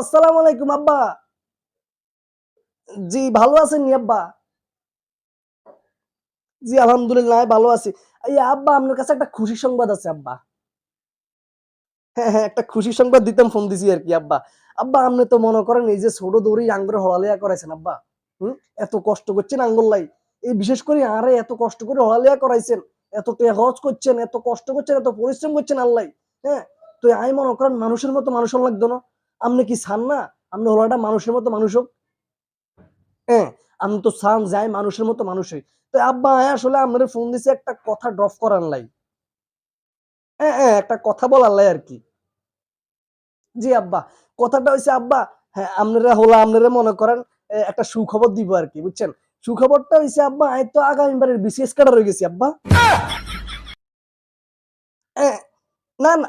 আসসালামু আলাইকুম, আব্বা। জি, ভালো আছেন নি, আব্বা? জি, আলহামদুলিল্লাহ, ভালো আছি। আব্বা, আপনার কাছে একটা খুশি সংবাদ আছে, আব্বা। হ্যাঁ হ্যাঁ একটা খুশি সংবাদ দিতাম, ফোন দিছি আর কি, আব্বা। আব্বা, আপনি তো মনে করেন এই যে ছোট দৌড়ি আঙ্গুরে হড়ালিয়া করাইছেন, আব্বা। হুম? এত কষ্ট করছেন আঙ্গুল্লাই এই বিশেষ করে আরে এত কষ্ট করে হড়ালিয়া করাইছেন, এত টেহজ করছেন, এত কষ্ট করছেন, এত পরিশ্রম করছেন আল্লাহ হ্যাঁ? তো আমি মনে করেন মানুষের মতো মানুষ লাগতো না। আপনি কি চান না? আপনি হলাটা মানুষের মতো মানুষ হোক। হ্যাঁ আমি তো চান যাই মানুষের মতো মানুষ হই তো আব্বা আমি আসলে আপনার ফোন দিছে একটা কথা ড্রপ করার লাই। হ্যাঁ হ্যাঁ একটা কথা বলার লাই আর কি। জি আব্বা কথাটা হইছে আব্বা হ্যাঁ আপনারা হলো আপনারা মনে করেন একটা সুখবর দিব আর কি বুঝছেন? সুখবরটা হইছে আব্বা আমি তো আগামীবারের বিসিএস কাটার হয়ে গেছি আব্বা। এ, না না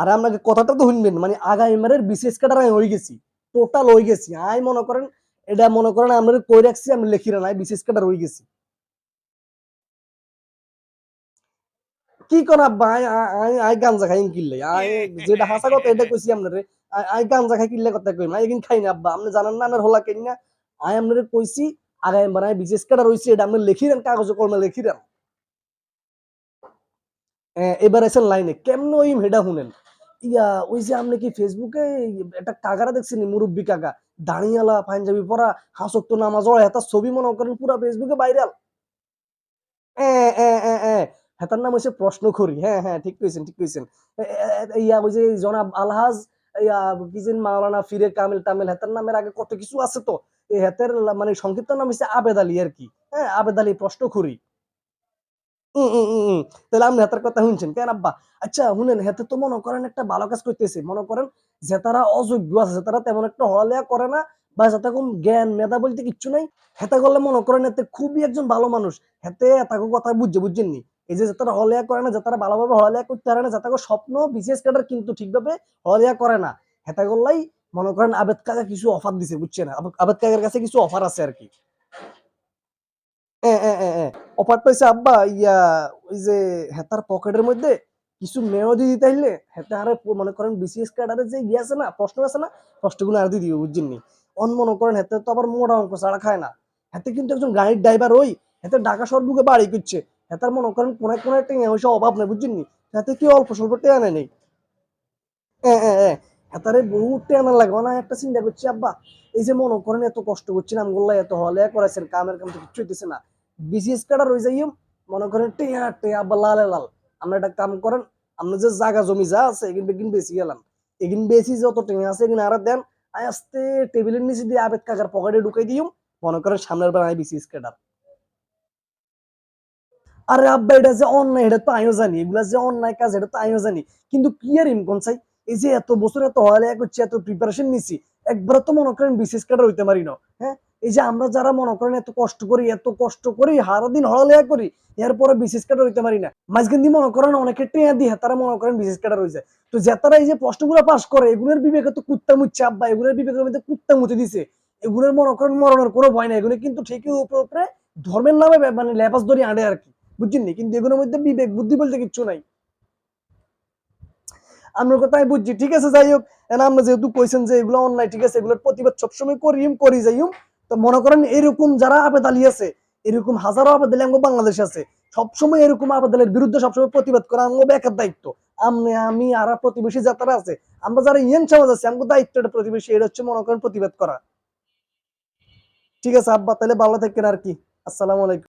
আর আপনাকে কথাটা তো শুনবেন মানে আগামীবারের বিসিএস কাটার আমি হয়ে গেছি টোটাল হয়ে গেছি। আমি মনে করেন, এটা মনে করেন আমরা কই রাখছি, আমি লিখি না বিসিএস কাটার হয়ে গেছি। কি আব্বা, আই আই আই গাঞ্জা খাই কিনলে আই, যেটা হাসা কথা এটা কইছি আপনারে। আই আই গাঞ্জা খাই কিনলে কথা কই না এগিন খাই না আব্বা, আপনি জানেন না আমার হলা না? আই আপনারে কইছি আগামী বানাই বিশেষ কাটা রইছে, এটা আপনি লিখি দেন, কাগজে কলমে লিখি দেন। এবার আছেন লাইনে কেমন ওই হেডা শুনেন? ইয়া, ওই যে আপনি কি ফেসবুকে একটা কাকারা দেখছেন মুরব্বী কাকা? দাঁড়িয়ালা, পাঞ্জাবি পরা হাসক তো নামাজ হেতার ছবি মনে করেন, পুরা ফেসবুকে ভাইরাল হেতার নাম হচ্ছে প্রশ্ন করি হ্যাঁ হ্যাঁ ঠিক কইছেন ঠিক কইছেন। ইয়া, ওই যে জনাব আলহাজ, ইয়া, কি যেন মাওলানা ফিরে কামিল টামিল, হেতার নামের আগে কত কিছু আছে তো? হেতের মানে সংক্ষিপ্ত নাম হচ্ছে আবেদ আলী আর কি। হ্যাঁ আবেদ আলী প্রশ্ন করি। তাহলে আপনি হেতার কথা শুনছেন। কেন আব্বা? আচ্ছা শুনেন, হেতে তো মনে করেন একটা ভালো কাজ করতেছে। মনে করেন যে তারা অযোগ্য আছে, তারা তেমন একটা করে না বা যাতে কোন জ্ঞান, মেধা বলতে কিচ্ছু নাই। হেতা করলে মনে করেন এতে খুবই একজন ভালো মানুষ। হেতে এতাকে কথা বুঝছে বুঝছেননি এই যে যারা হলিয়া করে না যারা ভালোভাবে হলিয়া করতে পারে না যারা স্বপ্ন, বিশেষ কাটার কিন্তু ঠিকভাবে হলিয়া করে না। হেতা করলাই মনে করেন আবেদ কাকা কিছু অফার দিছে বুঝছে না আবেদ কাকার কাছে কিছু অফার আছে আর কি। অফারটা হচ্ছে আব্বা, ইয়া, ওই যে হেতার পকেটের মধ্যে কিছু মেয়াদি দিতে হইলে হেতে আরে মনে করেন বিসিএস কার্ডারে যে ইয়ে আছে না, প্রশ্ন আছে না, প্রশ্নগুলো আর দিয়ে দিবে, বুঝছেন নি? অন মনে করেন হেতে তো আবার মোটা অঙ্ক ছাড়া খায় না। হেতে কিন্তু একজন গাড়ির ড্রাইভার ওই, হেতে ঢাকা শহর বুকে বাড়ি করছে হেতার মনে করেন কোন কোন একটা হয়েছে অভাব নেই, বুঝছেন নি? হেতে কি অল্প স্বল্প টেনে নেই। হেতারে বহুত টেনা লাগবে না একটা চিন্তা করছি, আব্বা, এই যে মনে করেন এত কষ্ট করছেন আমগুল্লা এত হলে করাইছেন, কামের কাম তো কিচ্ছু হইতেছে না। বিসিএস কার্ডার রয়ে যাইম, মনে করেন টেয়া টেয়া, আব্বা, লালে, লাল। আমরা একটা কাম করেন, আমরা যে জায়গা, জমি যা আছে, এগিন বেগিন বেশি গেলাম। এগিন বেশি যত টেয়া আছে, এগিন আর দেন আই আস্তে টেবিলের নিচে দিয়ে আবেদ কাকার পকেটে ঢুকাই দিম, মনে করেন সামনের বার আই বিসিএস কার্ডার আরে আব্বা, এটা যে অন্যায়, এটা তো আমিও জানি, এগুলা যে অন্যায় কাজ, এটা তো আমিও জানি। কিন্তু কি আর ইনকম চাই? এই যে এত বছর এত হলে করছি, এত প্রিপারেশন নিছি একবার তো মনে করেন বিশেষ কাটার হইতে পারি না হ্যাঁ? এই যে আমরা যারা মনে করেন এত কষ্ট করি, এত কষ্ট করি হারা দিন হড়ালেয়া করি, এরপরে বিশেষ কাটার হইতে পারি না। মাঝখান দিয়ে মনে করেন অনেকে টেয়া দিয়ে তারা মনে করেন বিশেষ কাটার হয়ে যায় তো যে তারা এই যে প্রশ্নগুলো পাস করে, এগুলোর বিবেকে তো কুত্তা মুচ্ছে, আব্বা, এগুলোর বিবেকের মধ্যে কুত্তা মুছে দিছে। এগুলোর মনে করেন মরণের কোনো ভয় নাই, এগুলো কিন্তু ঠিকই উপরে উপরে ধর্মের নামে মানে লেপাস ধরে আনে আর কি, বুঝছেন? কিন্তু এগুলোর মধ্যে বিবেক, বুদ্ধি বলতে কিচ্ছু নাই। আমরা কথা আমি বুঝছি। ঠিক আছে, যাই হোক আমরা যেহেতু কইছেন যে এগুলো অন্যায়, ঠিক আছে, এগুলোর প্রতিবাদ সবসময় করিম, করি যাইম তো মনে করেন এরকম যারা আবেদ আছে, এরকম হাজারো আবেদ আলী বাংলাদেশ আছে, সবসময় এরকম আবেদ আলীর বিরুদ্ধে সবসময় প্রতিবাদ করা আঙ্গ বেকার দায়িত্ব। আমি আমি, আর প্রতিবেশী যারা আছে, আমরা যারা ইয়েন সমাজ আছে আমাকে দায়িত্ব এটা প্রতিবেশী, এটা হচ্ছে মনে করেন প্রতিবাদ করা। ঠিক আছে, আব্বা, তাহলে ভালো থাকেন আর কি। আসসালামু আলাইকুম।